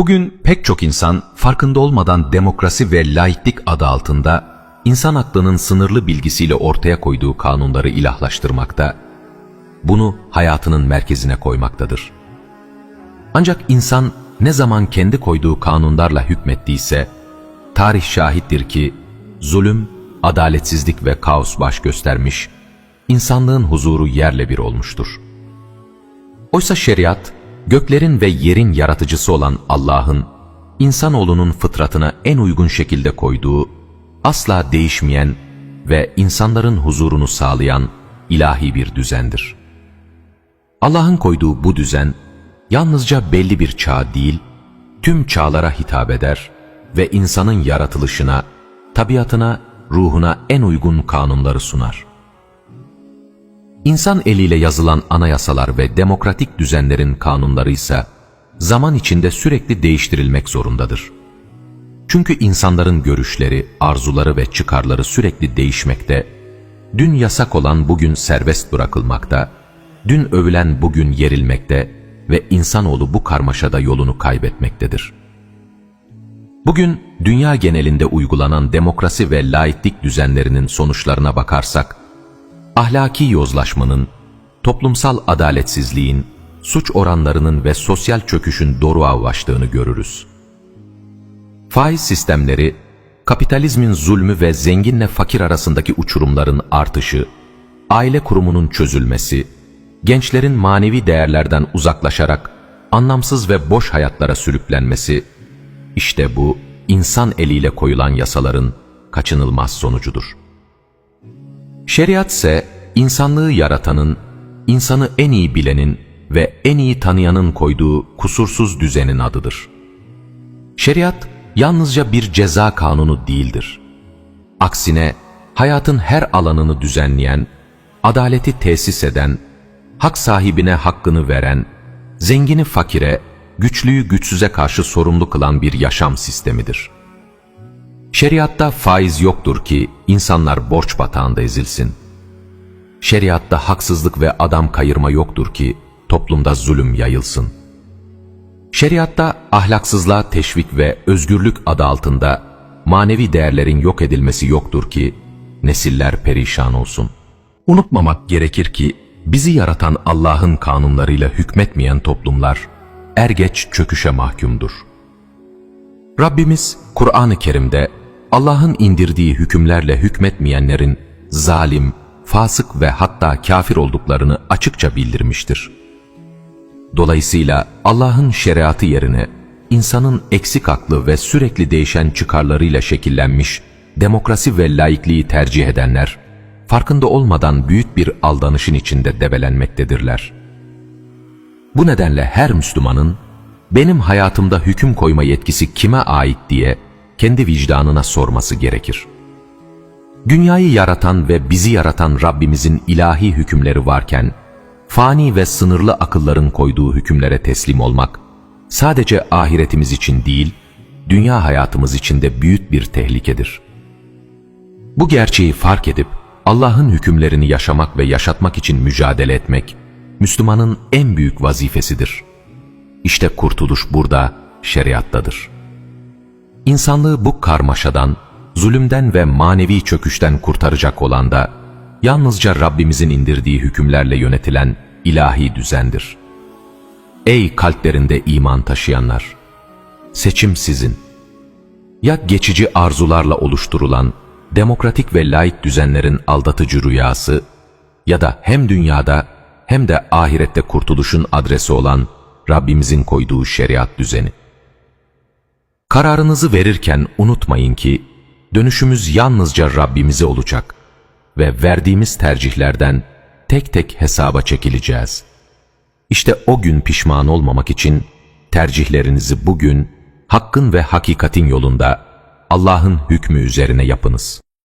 Bugün pek çok insan farkında olmadan demokrasi ve laiklik adı altında insan aklının sınırlı bilgisiyle ortaya koyduğu kanunları ilahlaştırmakta, bunu hayatının merkezine koymaktadır. Ancak insan ne zaman kendi koyduğu kanunlarla hükmettiyse, tarih şahittir ki zulüm, adaletsizlik ve kaos baş göstermiş, insanlığın huzuru yerle bir olmuştur. Oysa şeriat, göklerin ve yerin yaratıcısı olan Allah'ın, insanoğlunun fıtratına en uygun şekilde koyduğu, asla değişmeyen ve insanların huzurunu sağlayan ilahi bir düzendir. Allah'ın koyduğu bu düzen, yalnızca belli bir çağ değil, tüm çağlara hitap eder ve insanın yaratılışına, tabiatına, ruhuna en uygun kanunları sunar. İnsan eliyle yazılan anayasalar ve demokratik düzenlerin kanunları ise zaman içinde sürekli değiştirilmek zorundadır. Çünkü insanların görüşleri, arzuları ve çıkarları sürekli değişmekte, dün yasak olan bugün serbest bırakılmakta, dün övülen bugün yerilmekte ve insanoğlu bu karmaşada yolunu kaybetmektedir. Bugün dünya genelinde uygulanan demokrasi ve laiklik düzenlerinin sonuçlarına bakarsak, ahlaki yozlaşmanın, toplumsal adaletsizliğin, suç oranlarının ve sosyal çöküşün doruğa ulaştığını görürüz. Faiz sistemleri, kapitalizmin zulmü ve zenginle fakir arasındaki uçurumların artışı, aile kurumunun çözülmesi, gençlerin manevi değerlerden uzaklaşarak anlamsız ve boş hayatlara sürüklenmesi, işte bu insan eliyle koyulan yasaların kaçınılmaz sonucudur. Şeriat ise insanlığı yaratanın, insanı en iyi bilenin ve en iyi tanıyanın koyduğu kusursuz düzenin adıdır. Şeriat yalnızca bir ceza kanunu değildir. Aksine hayatın her alanını düzenleyen, adaleti tesis eden, hak sahibine hakkını veren, zengini fakire, güçlüyü güçsüze karşı sorumlu kılan bir yaşam sistemidir. Şeriatta faiz yoktur ki insanlar borç batağında ezilsin. Şeriatta haksızlık ve adam kayırma yoktur ki toplumda zulüm yayılsın. Şeriatta ahlaksızlığa teşvik ve özgürlük adı altında manevi değerlerin yok edilmesi yoktur ki nesiller perişan olsun. Unutmamak gerekir ki bizi yaratan Allah'ın kanunlarıyla hükmetmeyen toplumlar er geç çöküşe mahkumdur. Rabbimiz Kur'an-ı Kerim'de Allah'ın indirdiği hükümlerle hükmetmeyenlerin zalim, fasık ve hatta kafir olduklarını açıkça bildirmiştir. Dolayısıyla Allah'ın şeriatı yerine insanın eksik aklı ve sürekli değişen çıkarlarıyla şekillenmiş demokrasi ve laikliği tercih edenler, farkında olmadan büyük bir aldanışın içinde debelenmektedirler. Bu nedenle her Müslümanın benim hayatımda hüküm koyma yetkisi kime ait diye kendi vicdanına sorması gerekir. Dünyayı yaratan ve bizi yaratan Rabbimizin ilahi hükümleri varken, fani ve sınırlı akılların koyduğu hükümlere teslim olmak, sadece ahiretimiz için değil, dünya hayatımız için de büyük bir tehlikedir. Bu gerçeği fark edip, Allah'ın hükümlerini yaşamak ve yaşatmak için mücadele etmek, Müslümanın en büyük vazifesidir. İşte kurtuluş burada, şeriattadır. İnsanlığı bu karmaşadan, zulümden ve manevi çöküşten kurtaracak olan da, yalnızca Rabbimizin indirdiği hükümlerle yönetilen ilahi düzendir. Ey kalplerinde iman taşıyanlar! Seçim sizin. Ya geçici arzularla oluşturulan, demokratik ve laik düzenlerin aldatıcı rüyası, ya da hem dünyada hem de ahirette kurtuluşun adresi olan Rabbimizin koyduğu şeriat düzeni. Kararınızı verirken unutmayın ki dönüşümüz yalnızca Rabbimize olacak ve verdiğimiz tercihlerden tek tek hesaba çekileceğiz. İşte o gün pişman olmamak için tercihlerinizi bugün hakkın ve hakikatin yolunda Allah'ın hükmü üzerine yapınız.